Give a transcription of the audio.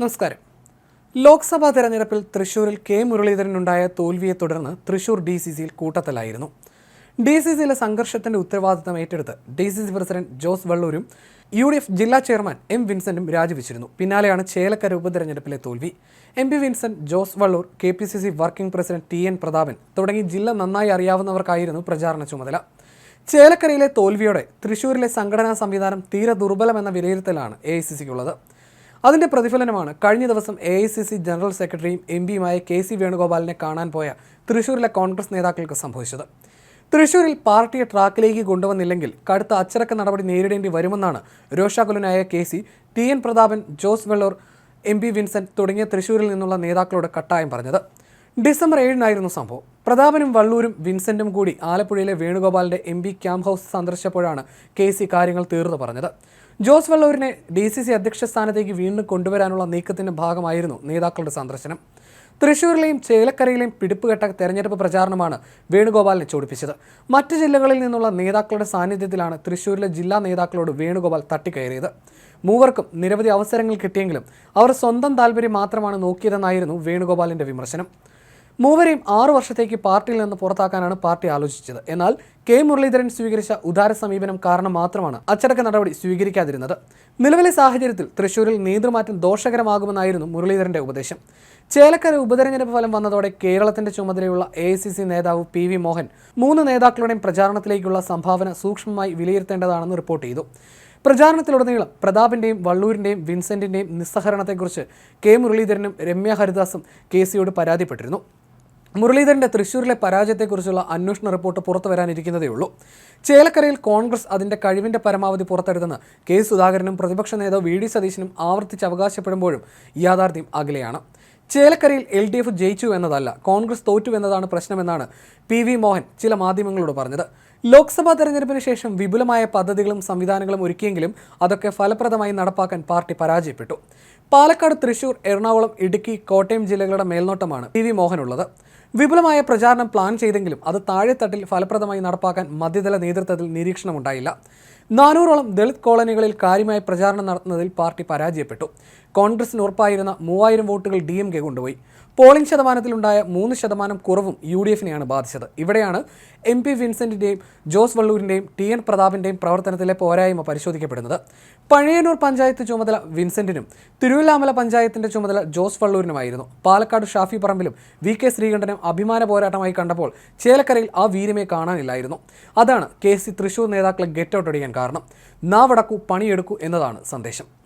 നമസ്കാരം. ലോക്സഭാ തെരഞ്ഞെടുപ്പിൽ തൃശൂരിൽ കെ മുരളീധരനുണ്ടായ തോൽവിയെ തുടർന്ന് തൃശൂർ ഡി സി സിയിൽ കൂട്ടത്തലായിരുന്നു. ഡി സി സിയിലെ സംഘർഷത്തിന്റെ ഉത്തരവാദിത്തം ഏറ്റെടുത്ത് D C C president Jose വള്ളൂരും U D F ജില്ലാ ചെയർമാൻ എം വിൻസെന്റും രാജിവെച്ചിരുന്നു. പിന്നാലെയാണ് ചേലക്കര ഉപതെരഞ്ഞെടുപ്പിലെ തോൽവി. M P Vincent Jose Valloor K P C C working president T N Prathapan തുടങ്ങി ജില്ല നന്നായി അറിയാവുന്നവർക്കായിരുന്നു പ്രചാരണ ചുമതല. ചേലക്കരയിലെ തോൽവിയോടെ തൃശൂരിലെ സംഘടനാ സംവിധാനം തീരെ ദുർബലമെന്ന വിലയിരുത്തലാണ് എ ഐ സി സിക്കുള്ളത്. അതിന്റെ പ്രതിഫലനമാണ് കഴിഞ്ഞ ദിവസം A I C C general സെക്രട്ടറിയും എം പിയുമായ കെ സി വേണുഗോപാലിനെ കാണാൻ പോയ തൃശൂരിലെ കോൺഗ്രസ് നേതാക്കൾക്ക് സംഭവിച്ചത്. തൃശൂരിൽ പാർട്ടിയെ ട്രാക്കിലേക്ക് കൊണ്ടുവന്നില്ലെങ്കിൽ കടുത്ത അച്ചടക്ക നടപടി നേരിടേണ്ടി വരുമെന്നാണ് രോഷാകുലനായ K C T N Prathapan Jose Vellur M P Vincent തുടങ്ങിയ തൃശൂരിൽ നിന്നുള്ള നേതാക്കളോട് കട്ടായം പറഞ്ഞത്. ഡിസംബർ ഏഴിനായിരുന്നു സംഭവം. പ്രതാപനും വള്ളൂരും വിൻസെന്റും കൂടി ആലപ്പുഴയിലെ വേണുഗോപാലിന്റെ എം പി ക്യാമ്പ് ഹൗസ് സന്ദർശിച്ചപ്പോഴാണ് കെ സി കാര്യങ്ങൾ തീർന്നു പറഞ്ഞത്. ജോസ് വള്ളൂരിനെ ഡി സി സി അധ്യക്ഷ സ്ഥാനത്തേക്ക് വീണ്ടും കൊണ്ടുവരാനുള്ള നീക്കത്തിന്റെ ഭാഗമായിരുന്നു നേതാക്കളുടെ സന്ദർശനം. തൃശൂരിലെയും ചേലക്കരയിലെയും പിടിപ്പുകെട്ട തെരഞ്ഞെടുപ്പ് പ്രചാരണമാണ് വേണുഗോപാലിനെ ചോടിപ്പിച്ചത്. മറ്റ് ജില്ലകളിൽ നിന്നുള്ള നേതാക്കളുടെ സാന്നിധ്യത്തിലാണ് തൃശൂരിലെ ജില്ലാ നേതാക്കളോട് വേണുഗോപാൽ തട്ടിക്കയറിയത്. മൂവർക്കും നിരവധി അവസരങ്ങൾ കിട്ടിയെങ്കിലും അവർ സ്വന്തം താല്പര്യം മാത്രമാണ് നോക്കിയതെന്നായിരുന്നു വേണുഗോപാലിന്റെ വിമർശനം. മൂവരെയും ആറു വർഷത്തേക്ക് പാർട്ടിയിൽ നിന്ന് പുറത്താക്കാനാണ് പാർട്ടി ആലോചിച്ചത്. എന്നാൽ കെ മുരളീധരൻ സ്വീകരിച്ച ഉദാര സമീപനം കാരണം മാത്രമാണ് അച്ചടക്ക നടപടി സ്വീകരിക്കാതിരുന്നത്. നിലവിലെ സാഹചര്യത്തിൽ തൃശൂരിൽ നേതൃമാറ്റം ദോഷകരമാകുമെന്നായിരുന്നു മുരളീധരന്റെ ഉപദേശം. ചേലക്കര ഉപതെരഞ്ഞെടുപ്പ് ഫലം വന്നതോടെ കേരളത്തിന്റെ ചുമതലയുള്ള എ നേതാവ് പി വി മോഹൻ മൂന്ന് നേതാക്കളുടെയും പ്രചാരണത്തിലേക്കുള്ള സംഭാവന സൂക്ഷ്മമായി വിലയിരുത്തേണ്ടതാണെന്ന് റിപ്പോർട്ട് ചെയ്തു. പ്രചാരണത്തിലുടനീളം പ്രതാപിന്റെയും വള്ളൂരിന്റെയും വിൻസെന്റിന്റെയും നിസ്സഹരണത്തെക്കുറിച്ച് കെ മുരളീധരനും രമ്യ ഹരിദാസും കെ സിയോട് പരാതിപ്പെട്ടിരുന്നു. മുരളീധരന്റെ തൃശൂരിലെ പരാജയത്തെക്കുറിച്ചുള്ള അന്വേഷണ റിപ്പോർട്ട് പുറത്തു വരാനിരിക്കുന്നതേ ഉള്ളൂ. ചേലക്കരയിൽ കോൺഗ്രസ് അതിന്റെ കഴിവിന്റെ പരമാവധി പുറത്തെടുത്തെന്ന് കെ സുധാകരനും പ്രതിപക്ഷ നേതാവ് വി ഡി സതീശനും ആവർത്തിച്ച് അവകാശപ്പെടുമ്പോഴും യാഥാർത്ഥ്യം അകലെയാണ്. ചേലക്കരയിൽ എൽ ഡി എഫ് ജയിച്ചു എന്നതല്ല കോൺഗ്രസ് തോറ്റു എന്നതാണ് പ്രശ്നമെന്നാണ് പി വി മോഹൻ ചില മാധ്യമങ്ങളോട് പറഞ്ഞത്. ലോക്സഭാ തെരഞ്ഞെടുപ്പിന് ശേഷം വിപുലമായ പദ്ധതികളും സംവിധാനങ്ങളും ഒരുക്കിയെങ്കിലും അതൊക്കെ ഫലപ്രദമായി നടപ്പാക്കാൻ പാർട്ടി പരാജയപ്പെട്ടു. പാലക്കാട് തൃശൂർ എറണാകുളം ഇടുക്കി കോട്ടയം ജില്ലകളുടെ മേൽനോട്ടമാണ് പി വി മോഹനുള്ളത്. വിപുലമായ പ്രചാരണം പ്ലാൻ ചെയ്തെങ്കിലും അത് താഴെത്തട്ടിൽ ഫലപ്രദമായി നടപ്പാക്കാൻ മധ്യതല നേതൃത്വത്തിൽ നിരീക്ഷണമുണ്ടായില്ല. നാനൂറോളം ദളിത് കോളനികളിൽ കാര്യമായ പ്രചാരണം നടത്തുന്നതിൽ പാർട്ടി പരാജയപ്പെട്ടു. കോൺഗ്രസിന് ഉറപ്പായിരുന്ന മൂവായിരം വോട്ടുകൾ ഡി എം കെ കൊണ്ടുപോയി. പോളിംഗ് ശതമാനത്തിലുണ്ടായ മൂന്ന് ശതമാനം കുറവും യു ഡി എഫിനെയാണ് ബാധിച്ചത്. ഇവിടെയാണ് എം പി വിൻസെന്റിന്റെയും ജോസ് വള്ളൂരിന്റെയും ടി എൻ പ്രതാപിന്റെയും പ്രവർത്തനത്തിലെ പോരായ്മ പരിശോധിക്കപ്പെടുന്നത്. പഴയന്നൂർ പഞ്ചായത്ത് ചുമതല വിൻസെന്റിനും തിരുവല്ലാമല പഞ്ചായത്തിന്റെ ചുമതല ജോസ് വള്ളൂരിനുമായിരുന്നു. പാലക്കാട് ഷാഫി പറമ്പിലും വി കെ ശ്രീകണ്ഠനും അഭിമാന പോരാട്ടമായി കണ്ടപ്പോൾ ചേലക്കരയിൽ ആ വീരമേ കാണാനില്ലായിരുന്നു. അതാണ് കെ സി തൃശൂർ നേതാക്കളെ ഗെറ്റ് ഔട്ട് അടിക്കാൻ കാരണം നാവടക്കു പണിയെടുക്കൂ എന്നതാണ് സന്ദേശം